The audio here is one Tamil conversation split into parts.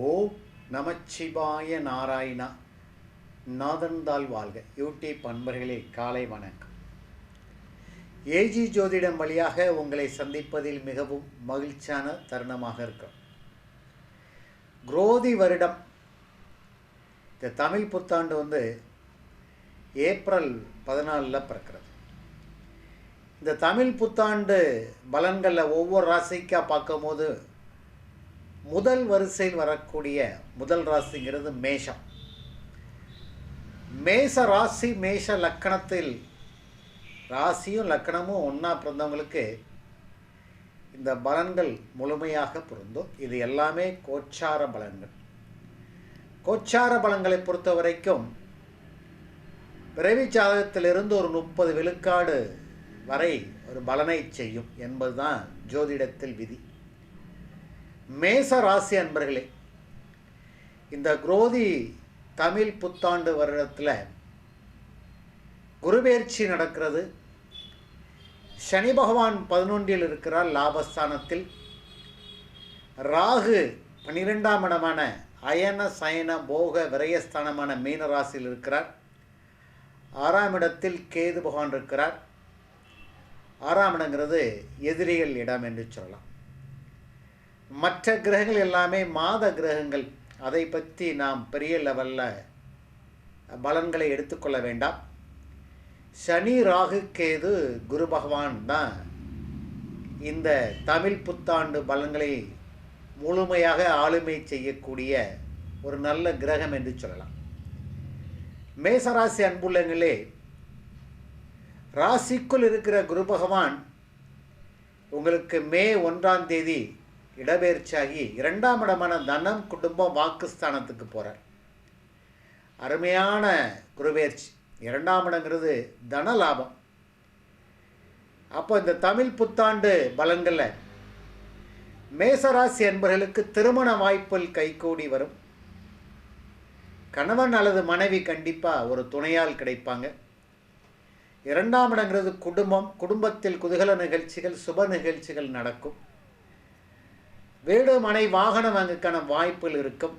ஓ நமச்சிவாய நாராயணா. நாதன்தால் வாழ்க. யூடியூப் அன்பர்களே காலை வணக்கம். ஏஜி ஜோதிடம் வழியாக உங்களை சந்திப்பதில் மிகவும் மகிழ்ச்சியான தருணமாக இருக்கும். குரோதி வருடம். இந்த தமிழ் புத்தாண்டு வந்து ஏப்ரல் பதினாலில் பிறக்கிறது. இந்த தமிழ் புத்தாண்டு பலன்களில் ஒவ்வொரு ராசிக்காக பார்க்கும்போது முதல் வரிசையில் வரக்கூடிய முதல் ராசிங்கிறது மேஷம். மேஷ ராசி மேஷ லக்கணத்தில் ராசியும் லக்கணமும் ஒன்றா பிறந்தவங்களுக்கு இந்த பலன்கள் முழுமையாக பொருந்தும். இது எல்லாமே கோச்சார பலன்கள். கோச்சார பலன்களை பொறுத்த வரைக்கும் பிறவி ஜாதகத்திலிருந்து ஒரு முப்பது விழுக்காடு வரை ஒரு பலனை செய்யும் என்பதுதான் ஜோதிடத்தில் விதி. மேச ராசி அன்பர்களே இந்த குரோதி தமிழ் புத்தாண்டு வருடத்தில் குருபெயர்ச்சி நடக்கிறது. சனி பகவான் பதினொன்றில் இருக்கிறார் லாபஸ்தானத்தில். ராகு பன்னிரெண்டாம் இடமான அயன சயன போக விரயஸ்தானமான மீன ராசியில் இருக்கிறார். ஆறாம் இடத்தில் கேது பகவான் இருக்கிறார். ஆறாம் இடங்கிறது எதிரிகள் இடம் என்று சொல்லலாம். மற்ற கிரகங்கள் எல்லாமே மாத கிரகங்கள். அதை பற்றி நாம் பெரிய லெவலில் பலன்களை எடுத்துக்கொள்ள வேண்டாம். சனி ராகு கேது குரு பகவான் தான் இந்த தமிழ் புத்தாண்டு பலன்களை முழுமையாக ஆளுமை செய்யக்கூடிய ஒரு நல்ல கிரகம் என்று சொல்லலாம். மேசராசி அன்புள்ளங்களே ராசிக்குள் இருக்கிற குரு பகவான் உங்களுக்கு மே ஒன்றாம் தேதி இடபெயர்ச்சியாகி இரண்டாம் இடமான தனம் குடும்பம் வாக்குஸ்தானத்துக்கு போகிறார் அருமையான குருபெயர்ச்சி. இரண்டாம் இடங்கிறது தன லாபம். அப்போ இந்த தமிழ் புத்தாண்டு பலன்களில் மேசராசி என்பர்களுக்கு திருமண வாய்ப்பில் கைகூடி வரும். கணவன் அல்லது மனைவி கண்டிப்பாக ஒரு துணையால் கிடைப்பாங்க. இரண்டாம் இடங்கிறது குடும்பம். குடும்பத்தில் குதூகல நிகழ்ச்சிகள் சுப நிகழ்ச்சிகள் நடக்கும். வீடு மனை வாகனம் வாங்கக்கான வாய்ப்புகள் இருக்கும்.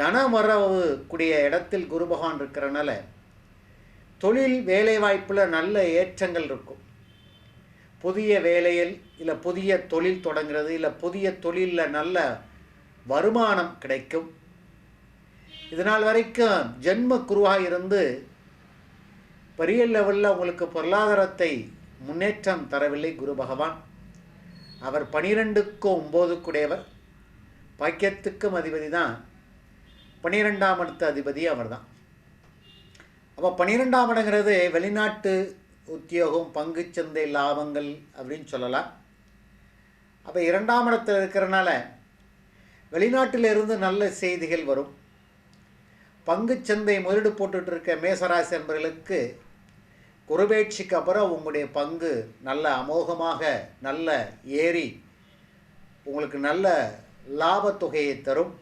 தனம் வரவு கூடிய இடத்தில் குரு பகவான் இருக்கிறனால தொழில் வேலை வாய்ப்பில் நல்ல ஏற்றங்கள் இருக்கும். புதிய வேலையில் இல்லை புதிய தொழில் தொடங்குறது இல்லை புதிய தொழிலில் நல்ல வருமானம் கிடைக்கும். இதனால் வரைக்கும் ஜென்ம குருவாக இருந்து பெரிய லெவலில் உங்களுக்கு பொருளாதாரத்தை முன்னேற்றம் தரவில்லை குரு பகவான். அவர் பனிரெண்டுக்கும் ஒம்போதுக்குடையவர் பாக்கியத்துக்கும் அதிபதி தான் பன்னிரெண்டாம் இடத்து அதிபதி அவர் தான் அப்போ பன்னிரெண்டாம் இடங்கிறது வெளிநாட்டு உத்தியோகம் பங்குச்சந்தை லாபங்கள் அப்படின்னு சொல்லலாம். அப்போ இரண்டாம் இடத்தில் இருக்கிறனால வெளிநாட்டில் இருந்து நல்ல செய்திகள் வரும். பங்குச்சந்தை முதலீடு போட்டுட்ருக்க மேசராசி என்பவர்களுக்கு குருபேட்சிக்கு அப்புறம் உங்களுடைய பங்கு நல்ல அமோகமாக நல்ல ஏறி உங்களுக்கு நல்ல லாபத்தொகையை தரும்.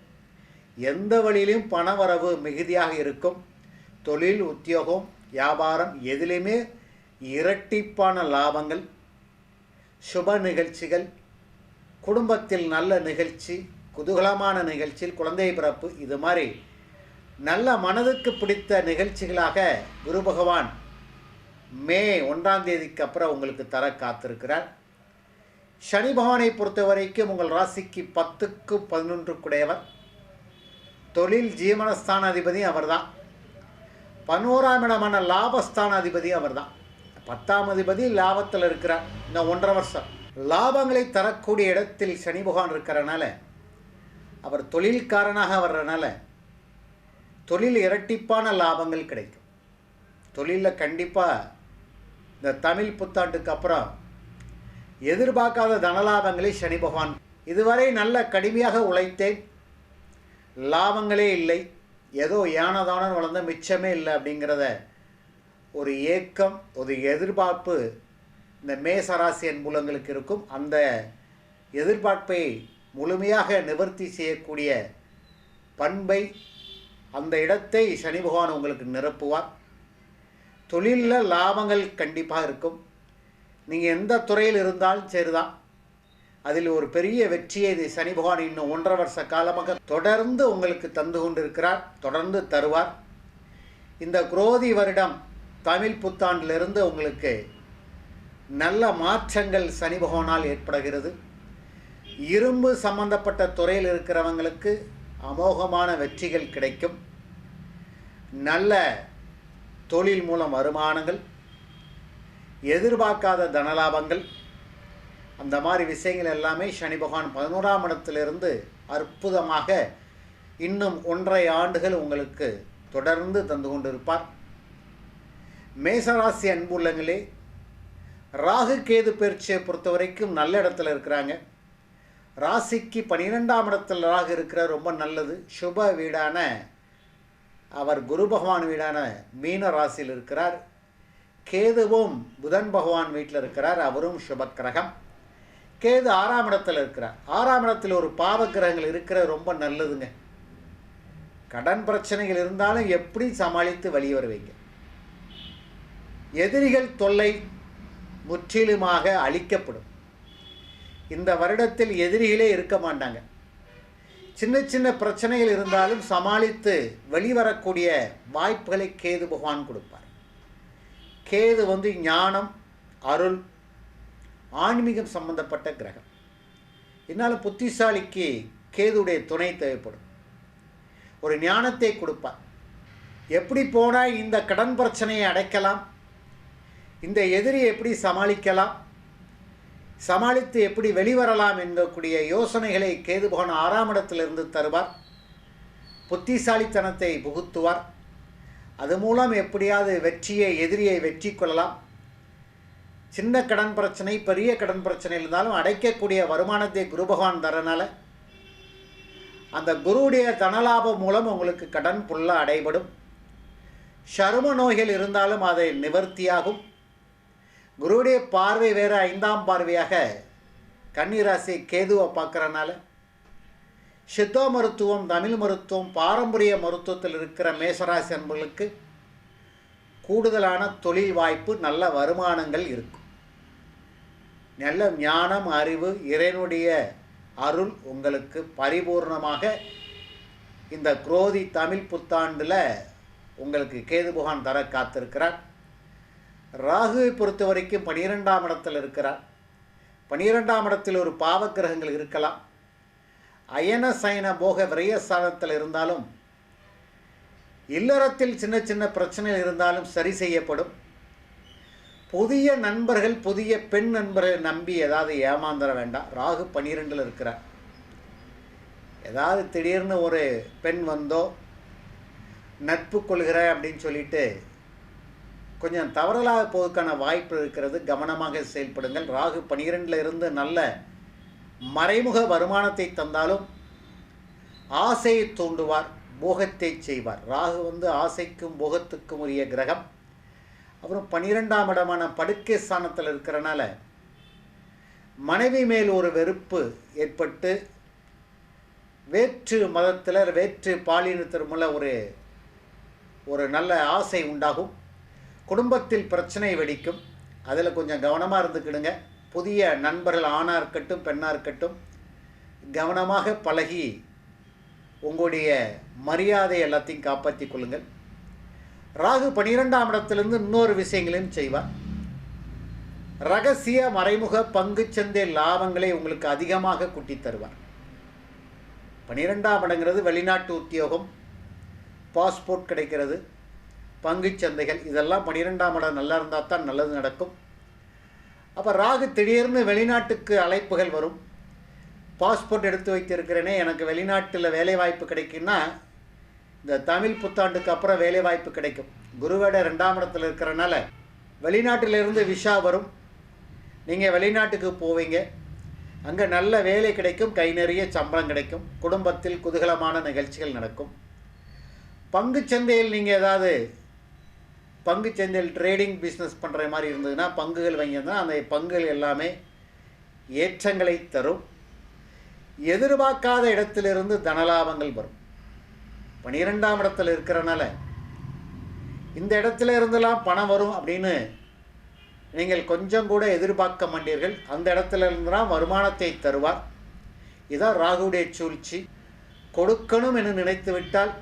எந்த வழியிலும் பணவரவு மிகுதியாக இருக்கும். தொழில் உத்தியோகம் வியாபாரம் எதிலையுமே இரட்டிப்பான லாபங்கள் சுப நிகழ்ச்சிகள் குடும்பத்தில் நல்ல நிகழ்ச்சி குதூகலமான நிகழ்ச்சியில் குழந்தை பிறப்பு இது மாதிரி நல்ல மனதுக்கு பிடித்த நிகழ்ச்சிகளாக குரு பகவான் மே ஒன்றாம் தேதிக்கு அப்புறம் உங்களுக்கு தர காத்திருக்கிறார். சனி பகவானை பொறுத்த வரைக்கும் உங்கள் ராசிக்கு பத்துக்கு பதினொன்று குடையவர் தொழில் ஜீவனஸ்தான அதிபதி அவர்தான். பதினோராம் இடமான லாபஸ்தான அதிபதி அவர்தான். பத்தாம் அதிபதி லாபத்தில் இருக்கிறார். இந்த ஒன்றரை வருஷம். லாபங்களை தரக்கூடிய இடத்தில் சனி பகவான் இருக்கிறனால அவர் தொழில்காரனாக வர்றதுனால தொழில் இரட்டிப்பான லாபங்கள் கிடைக்கும். தொழிலில் கண்டிப்பாக இந்த தமிழ் புத்தாண்டுக்கு அப்புறம் எதிர்பார்க்காத தனலாபங்களை சனி பகவான் இதுவரை நல்ல கடுமையாக உழைத்தேன். லாபங்களே இல்லை. ஏதோ யானதானம் வளர்ந்த மிச்சமே இல்லை அப்படிங்கிறத ஒரு ஏக்கம் ஒரு எதிர்பார்ப்பு இந்த மேசராசி அன்புலங்களுக்கு இருக்கும். அந்த எதிர்பார்ப்பை முழுமையாக நிவர்த்தி செய்யக்கூடிய பண்பை அந்த இடத்தை சனி பகவான் உங்களுக்கு நிரப்புவார். தொழிலில் லாபங்கள் கண்டிப்பாக இருக்கும். நீங்கள் எந்த துறையில் இருந்தாலும் சரிதான். அதில் ஒரு பெரிய வெற்றியை இது சனி பகவான் இன்னும் ஒன்றரை வருஷ காலமாக தொடர்ந்து உங்களுக்கு தந்து கொண்டிருக்கிறார் தொடர்ந்து தருவார். இந்த குரோதி வருடம் தமிழ் புத்தாண்டிலிருந்து உங்களுக்கு நல்ல மாற்றங்கள் சனி பகவானால் ஏற்படுகிறது. இரும்பு சம்பந்தப்பட்ட துறையில் இருக்கிறவங்களுக்கு அமோகமான வெற்றிகள் கிடைக்கும். நல்ல தொழில் மூலம் வருமானங்கள் எதிர்பார்க்காத தனலாபங்கள் அந்த மாதிரி விஷயங்கள் எல்லாமே சனி பகவான் பதினோராம் இடத்திலிருந்து அற்புதமாக இன்னும் ஒன்றரை ஆண்டுகள் உங்களுக்கு தொடர்ந்து தந்து கொண்டிருப்பார். மேசராசி அன்புள்ளங்களே ராகு கேது பயிற்சியை பொறுத்த வரைக்கும் நல்ல இடத்துல இருக்கிறாங்க. ராசிக்கு பன்னிரெண்டாம் இடத்தில் ராகு இருக்கிற ரொம்ப நல்லது. சுப வீடான அவர் குரு பகவான் வீடான மீன ராசியில் இருக்கிறார். கேதுவும் புதன் பகவான் வீட்டில் இருக்கிறார். அவரும் சுபக்கிரகம். கேது ஆறாம் இடத்தில் இருக்கிறார். ஆறாம் இடத்தில் ஒரு பாவ கிரகங்கள் இருக்கிற ரொம்ப நல்லதுங்க. கடன் பிரச்சனைகள் இருந்தாலும் எப்படி சமாளித்து வெளியே வருவீங்க? எதிரிகள் தொல்லை முற்றிலுமாக அழிக்கப்படும். இந்த வருடத்தில் எதிரிகளே இருக்க மாட்டாங்க. சின்ன சின்ன பிரச்சனைகள் இருந்தாலும் சமாளித்து வெளிவரக்கூடிய வாய்ப்புகளை கேது பகவான் கொடுப்பார். கேது வந்து ஞானம் அருள் ஆன்மீகம் சம்பந்தப்பட்ட கிரகம். இருந்தாலும் புத்திசாலிக்கு கேதுடைய துணை தேவைப்படும். ஒரு ஞானத்தை கொடுப்பார். எப்படி போனால் இந்த கடன் பிரச்சனையை அடைக்கலாம் இந்த எதிரியை எப்படி சமாளிக்கலாம் சமாளித்து எப்படி வெளிவரலாம் என்கக்கூடிய யோசனைகளை கேதுபகன் ஆறாம் இடத்திலிருந்து தருவார். புத்திசாலித்தனத்தை புகுத்துவார். அது மூலம் எப்படியாவது வெற்றியை எதிரியை வெற்றி கொள்ளலாம். சின்ன கடன் பிரச்சனை பெரிய கடன் பிரச்சனை இருந்தாலும் அடைக்கக்கூடிய வருமானத்தை குரு பகவான் தரனால அந்த குருவுடைய தனலாபம் மூலம் உங்களுக்கு கடன் புல்ல அடைபடும். சரும நோய்கள் இருந்தாலும் அதை நிவர்த்தியாகும். குருவுடைய பார்வை வேறு ஐந்தாம் பார்வையாக கன்னிராசி கேதுவை பார்க்குறனால. சித்தோ மருத்துவம் தமிழ் மருத்துவம் பாரம்பரிய மருத்துவத்தில் இருக்கிற மேசராசி அன்பர்களுக்கு கூடுதலான தொழில் வாய்ப்பு நல்ல வருமானங்கள் இருக்கும். நல்ல ஞானம் அறிவு இறைனுடைய அருள் உங்களுக்கு பரிபூர்ணமாக இந்த குரோதி தமிழ் புத்தாண்டில் உங்களுக்கு கேது புகான் தர காத்திருக்கிறார். ராகுவை பொறுத்த வரைக்கும் பனிரெண்டாம் இடத்தில் இருக்கிறார். பனிரெண்டாம் இடத்தில் ஒரு பாவக்கிரகங்கள் இருக்கலாம். அயன சயன போக விரயஸ்தானத்தில் இருந்தாலும் இல்லறத்தில் சின்ன சின்ன பிரச்சனைகள் இருந்தாலும் சரி செய்யப்படும். புதிய நண்பர்கள் புதிய பெண் நண்பர்களை நம்பி ஏதாவது ஏமாந்துட வேண்டாம். ராகு பன்னிரெண்டில் இருக்கிறார். ஏதாவது திடீர்னு ஒரு பெண் வந்தோ நட்பு கொள்கிறேன் அப்படின்னு சொல்லிட்டு கொஞ்சம் தவறலாக போவதற்கான வாய்ப்பு இருக்கிறது. கவனமாக செயல்படுங்கள். ராகு பனிரெண்டில் இருந்து நல்ல மறைமுக வருமானத்தை தந்தாலும் ஆசையை தூண்டுவார் போகத்தை செய்வார். ராகு வந்து ஆசைக்கும் போகத்துக்கும் உரிய கிரகம். அப்புறம் பனிரெண்டாம் இடமான படுக்கை ஸ்தானத்தில் இருக்கிறனால மனைவி மேல் ஒரு வெறுப்பு ஏற்பட்டு வேற்று மதத்தில் வேற்று பாலினத்தின் மூலம் ஒரு ஒரு நல்ல ஆசை உண்டாகும். குடும்பத்தில் பிரச்சனை வெடிக்கும். அதில் கொஞ்சம் கவனமாக இருந்துக்கிடுங்க. புதிய நண்பர்கள் ஆணாக இருக்கட்டும் பெண்ணாக இருக்கட்டும் கவனமாக பழகி உங்களுடைய மரியாதை எல்லாத்தையும் காப்பாற்றி கொள்ளுங்கள். ராகு பனிரெண்டாம் இடத்திலிருந்து இன்னொரு விஷயங்களையும் செய்வார். ரகசிய மறைமுக பங்கு சந்தை லாபங்களை உங்களுக்கு அதிகமாக கூட்டி தருவார். பனிரெண்டாம் இடங்கிறது வெளிநாட்டு உத்தியோகம். பாஸ்போர்ட் கிடைக்கிறது. பங்குச் சந்தைகள் இதெல்லாம் பன்னிரெண்டாம் இடம் நல்லா இருந்தால் தான் நல்லது நடக்கும். அப்போ ராகு திடீர்னு வெளிநாட்டுக்கு அழைப்புகள் வரும். பாஸ்போர்ட் எடுத்து வைத்திருக்கிறேனே எனக்கு வெளிநாட்டில் வேலைவாய்ப்பு கிடைக்குன்னா இந்த தமிழ் புத்தாண்டுக்கு அப்புறம் வேலைவாய்ப்பு கிடைக்கும். குருவேட ரெண்டாம் இடத்துல இருக்கிறனால வெளிநாட்டிலிருந்து விஷா வரும். நீங்கள் வெளிநாட்டுக்கு போவீங்க. அங்கே நல்ல வேலை கிடைக்கும் கை நிறைய சம்பளம் கிடைக்கும். குடும்பத்தில் குதூகலமான நிகழ்ச்சிகள் நடக்கும். பங்கு சந்தையில் நீங்கள் ஏதாவது பங்கு சந்தையில் ட்ரேடிங் பிஸ்னஸ் பண்ணுற மாதிரி இருந்ததுன்னா பங்குகள் வாங்கியிருந்தால் அந்த பங்குகள் எல்லாமே ஏற்றங்களை தரும். எதிர்பார்க்காத இடத்திலிருந்து தனலாபங்கள் வரும். பனிரெண்டாம் இடத்துல இருக்கிறனால இந்த இடத்துல இருந்தெல்லாம் பணம் வரும் அப்படின்னு நீங்கள் கொஞ்சம் கூட எதிர்பார்க்க மாட்டீர்கள். அந்த இடத்துல இருந்துலாம் வருமானத்தை தருவார். இதான் ராகுடைய சூழ்ச்சி. கொடுக்கணும் என்று நினைத்து விட்டால்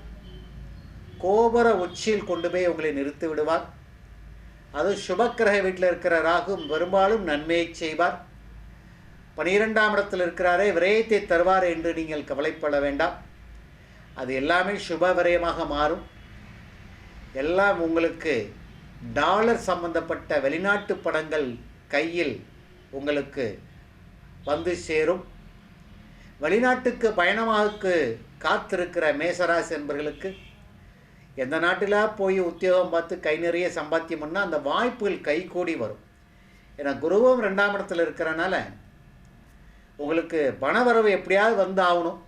கோபுர உச்சியில் கொண்டு போய் உங்களை நிறுத்தி விடுவார். அது சுபக்கிரக வீட்டில் இருக்கிற ராகு பெரும்பாலும் நன்மையை செய்வார். பனிரெண்டாம் இடத்தில் இருக்கிறாரே விரயத்தை தருவார் என்று நீங்கள் கவலைப்பட வேண்டாம். அது எல்லாமே சுப விரயமாக மாறும். எல்லாம் உங்களுக்கு டாலர் சம்பந்தப்பட்ட வெளிநாட்டு படங்கள் கையில் உங்களுக்கு வந்து சேரும். வெளிநாட்டுக்கு பயணமாக காத்திருக்கிற மேசராசி என்பவர்களுக்கு எந்த நாட்டில் போய் உத்தியோகம் பார்த்து கை நிறைய சம்பாத்தியம் பண்ணால் அந்த வாய்ப்புகள் கை கூடி வரும். ஏன்னா குருவும் ரெண்டாம் இடத்துல இருக்கிறனால உங்களுக்கு பண வரவு எப்படியாவது வந்து ஆகணும்.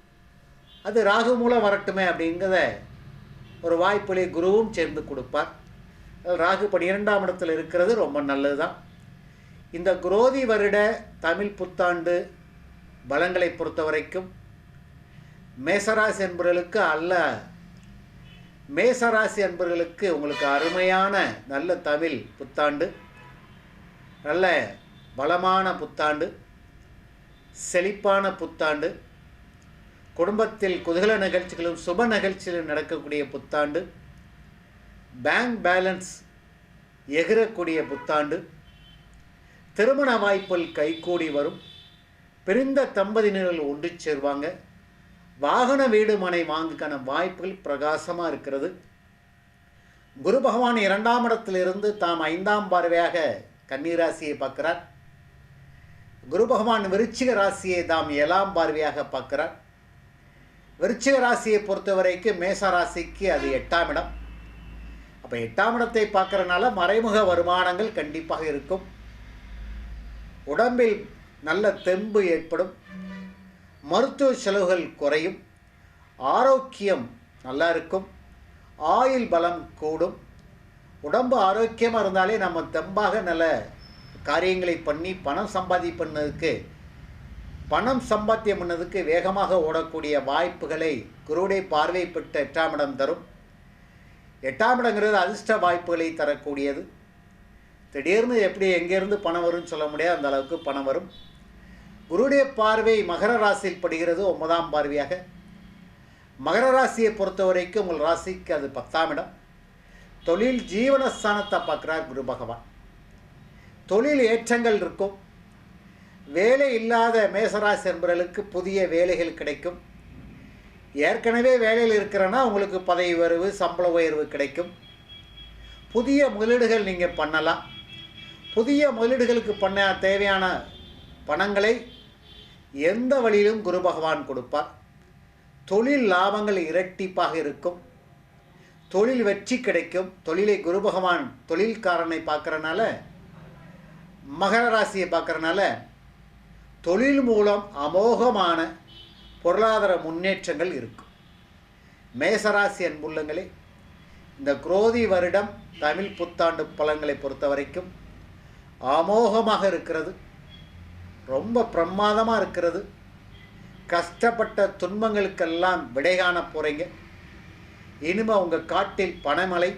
அது ராகு மூலம் வரட்டுமே அப்படிங்கிறத ஒரு வாய்ப்புகளை குருவும் சேர்ந்து கொடுப்பார். ராகு பன்னிரெண்டாம் இடத்துல இருக்கிறது ரொம்ப நல்லது தான் இந்த குரோதி வருட தமிழ் புத்தாண்டு பலங்களை பொறுத்த வரைக்கும் மேசராசி என்பவர்களுக்கு அல்ல மேசராசி அன்பர்களுக்கு உங்களுக்கு அருமையான நல்ல தமிழ் புத்தாண்டு நல்ல பலமான புத்தாண்டு செழிப்பான புத்தாண்டு குடும்பத்தில் குதூகல நிகழ்ச்சிகளும் சுப நிகழ்ச்சிகளும் நடக்கக்கூடிய புத்தாண்டு பேங்க் பேலன்ஸ் எகிரக்கூடிய புத்தாண்டு திருமண வாய்ப்புகள் கைகூடி வரும் பிரிந்த தம்பதியினர்கள் ஒன்று சேர்வாங்க. வாகன வீடு மனை வாங்குக்கான வாய்ப்புகள் பிரகாசமாக இருக்கிறது. குரு பகவான் இரண்டாம் இடத்திலிருந்து தாம் ஐந்தாம் பார்வையாக கன்னிராசியை பார்க்கிறார். குரு பகவான் விருச்சிக ராசியை தாம் ஏழாம் பார்வையாக பார்க்கிறார். விருச்சிக ராசியை பொறுத்த வரைக்கும் மேச ராசிக்கு அது எட்டாம் இடம். அப்போ எட்டாம் இடத்தை பார்க்கறனால மறைமுக வருமானங்கள் கண்டிப்பாக இருக்கும். உடம்பில் நல்ல தெம்பு ஏற்படும். மருத்துவ செலவுகள் குறையும் ஆரோக்கியம் நல்லா இருக்கும் ஆயுள் பலம் கூடும். உடம்பு ஆரோக்கியமாக இருந்தாலே நம்ம தெம்பாக நல்ல காரியங்களை பண்ணி பணம் சம்பாதி பண்ணதுக்கு பணம் சம்பாத்தியம் பண்ணதுக்கு வேகமாக ஓடக்கூடிய வாய்ப்புகளை குருவுடைய பார்வை பெற்ற எட்டாம் இடம் தரும். எட்டாம் இடங்கிறது அதிர்ஷ்ட வாய்ப்புகளை தரக்கூடியது. திடீர்னு எப்படி எங்கேருந்து பணம் வரும்னு சொல்ல முடியாது அந்த அளவுக்கு பணம் வரும். குருடைய பார்வை மகர ராசியில் படுகிறது ஒன்பதாம் பார்வையாக. மகர ராசியை பொறுத்த வரைக்கும் உங்கள் ராசிக்கு அது பத்தாம் இடம். தொழில் ஜீவனஸ்தானத்தை பார்க்குறார் குரு பகவான். தொழில் ஏற்றங்கள் இருக்கும். வேலை இல்லாத மேசராசி என்பவர்களுக்கு புதிய வேலைகள் கிடைக்கும். ஏற்கனவே வேலையில் இருக்கிறன்னா உங்களுக்கு பதவி உயர்வு சம்பள உயர்வு கிடைக்கும். புதிய முதலீடுகள் நீங்கள் பண்ணலாம். புதிய முதலீடுகளுக்கு பண்ண தேவையான பணங்களை எந்த வழியிலும் குரு பகவான் கொடுப்பார். தொழில் லாபங்கள் இரட்டிப்பாக இருக்கும். தொழில் வெற்றி கிடைக்கும். தொழிலை குரு பகவான் தொழில்காரனை பார்க்குறனால மகர ராசியை பார்க்குறனால தொழில் மூலம் அமோகமான பொருளாதார முன்னேற்றங்கள் இருக்கும். மேசராசி அன்புள்ளங்களே இந்த குரோதி வருடம் தமிழ் புத்தாண்டு பலன்களை பொறுத்த வரைக்கும் அமோகமாக இருக்கிறது. ரொம்ப பிரமாதமாக இருக்கிறது. கஷ்டப்பட்ட துன்பங்களுக்கெல்லாம் விடை காண போகிறீங்க இனிமே உங்கள் காட்டில் பணமழை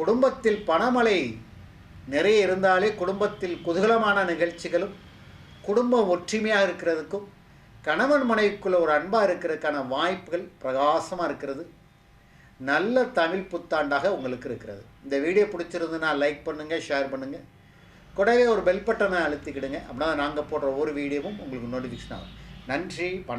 குடும்பத்தில் பணமலை நிறைய இருந்தாலே குடும்பத்தில் குதூகலமான நிகழ்ச்சிகளும் குடும்பம் ஒற்றுமையாக இருக்கிறதுக்கும் கணவன் மனைவிக்குள்ள ஒரு அன்பாக இருக்கிறதுக்கான வாய்ப்புகள் பிரகாசமாக இருக்கிறது. நல்ல தமிழ் புத்தாண்டாக உங்களுக்கு இருக்கிறது. இந்த வீடியோ பிடிச்சிருந்துன்னா லைக் பண்ணுங்கள் ஷேர் பண்ணுங்கள் கூடவே ஒரு பெல் பட்டனை அழுத்திக்கிடுங்க. அப்படின்னா நாங்கள் போடுற ஒரு வீடியோவும் உங்களுக்கு நோட்டிஃபிகேஷன் ஆகும். நன்றி வணக்கம்.